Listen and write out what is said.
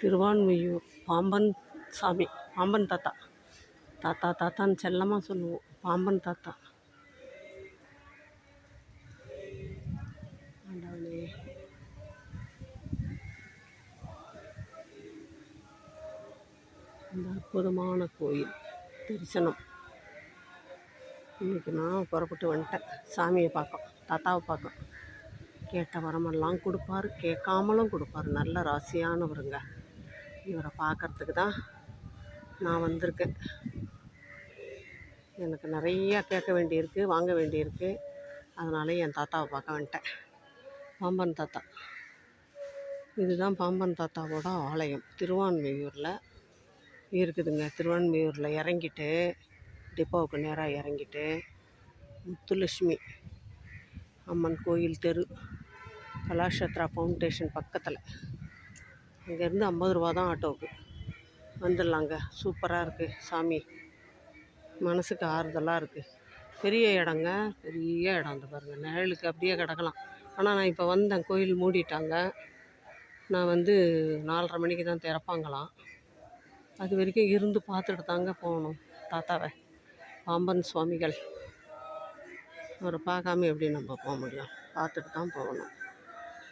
திருவான்மையூர் பாம்பன் சாமி பாம்பன் தாத்தா. தாத்தா தாத்தான்னு செல்லமாக சொல்லுவோம். பாம்பன் தாத்தா. ஆண்டவனே. இந்த அற்புதமான கோயில் தரிசனம். இன்றைக்கி நான் புறப்பட்டு வந்துட்டேன். சாமியை பார்க்கும் தாத்தாவை பார்க்கும் கேட்ட வரமெல்லாம் கொடுப்பாரு கேட்காமலும் கொடுப்பாரு. நல்ல ராசியானவருங்க. இவரை பார்க்கறதுக்கு தான் நான் வந்திருக்கேன். எனக்கு நிறையா கேட்க வேண்டியிருக்கு வாங்க வேண்டியிருக்கு. அதனால என் தாத்தாவை பார்க்க வந்துட்டேன். பாம்பன் தாத்தா. இதுதான் பாம்பன் தாத்தாவோட ஆலயம். திருவான்மையூரில் இருக்குதுங்க. திருவான்மையூரில் இறங்கிட்டு டிப்போவுக்கு நேராக இறங்கிட்டு முத்துலட்சுமி அம்மன் கோயில் தெரு கலாஷத்ரா ஃபவுண்டேஷன் பக்கத்தில். இங்கேருந்து ஐம்பது ரூபா தான் ஆட்டோவுக்கு. வந்துடலாங்க. சூப்பராக இருக்குது சாமி. மனசுக்கு ஆறுதலாக இருக்குது பெரிய இடங்க. பெரிய இடம் அந்த பாருங்கள் நிழலுக்கு அப்படியே கிடக்கலாம். ஆனால் நான் இப்போ வந்தேன். கோயில் மூடிட்டாங்க. நான் வந்து நாலரை மணிக்கு தான் திறப்பாங்களாம். அது வரைக்கும் இருந்து பார்த்துட்டு தாங்க போகணும். தாத்தாவை. பாம்பன் சுவாமிகள். அவரை பார்க்காம எப்படி நம்ம போக முடியும்? பார்த்துட்டு தான் போகணும்.